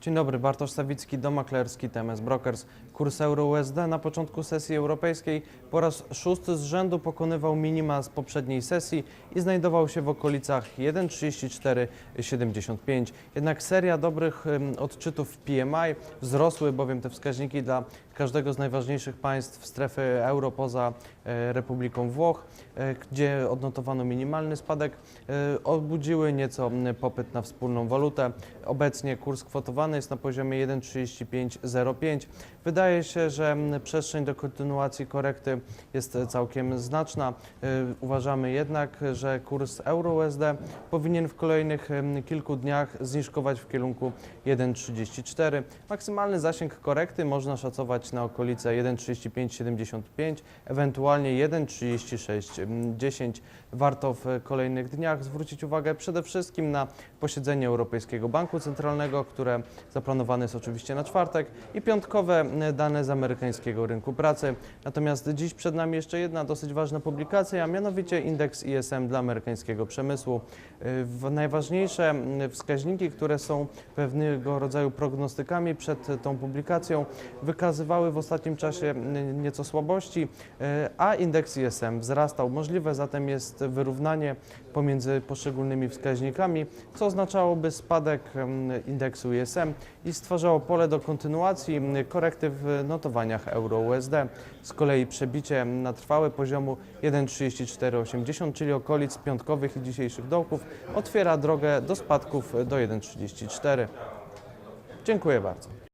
Dzień dobry, Bartosz Sawicki, Dom Maklerski TMS Brokers. Kurs euro-USD na początku sesji europejskiej po raz szósty z rzędu pokonywał minima z poprzedniej sesji i znajdował się w okolicach 1,3475. Jednak seria dobrych odczytów PMI wzrosły bowiem te wskaźniki dla każdego z najważniejszych państw strefy euro poza e, Republiką Włoch, e, gdzie odnotowano minimalny spadek, e, obudziły nieco popyt na wspólną walutę. Obecnie kurs kwotowany jest na poziomie 1,3505. Wydaje się, że przestrzeń do kontynuacji korekty jest całkiem znaczna. Uważamy jednak, że kurs euro-USD powinien w kolejnych kilku dniach zniżkować w kierunku 1,34. Maksymalny zasięg korekty można szacować na okolice 1,3575, ewentualnie 1,3610. Warto w kolejnych dniach zwrócić uwagę przede wszystkim na posiedzenie Europejskiego Banku Centralnego, które zaplanowane jest oczywiście na czwartek i piątkowe dane z amerykańskiego rynku pracy. Natomiast dziś przed nami jeszcze jedna dosyć ważna publikacja, a mianowicie indeks ISM dla amerykańskiego przemysłu. Najważniejsze wskaźniki, które są pewnego rodzaju prognostykami przed tą publikacją, wykazywały w ostatnim czasie nieco słabości, y, a indeks ISM wzrastał. Możliwe zatem jest wyrównanie pomiędzy poszczególnymi wskaźnikami, co oznaczałoby spadek indeksu ISM i stwarzało pole do kontynuacji korekty w notowaniach euro-USD. Z kolei przebicie na trwałe poziomu 1,3480, czyli okolic piątkowych i dzisiejszych dołków, otwiera drogę do spadków do 1,34. Dziękuję bardzo.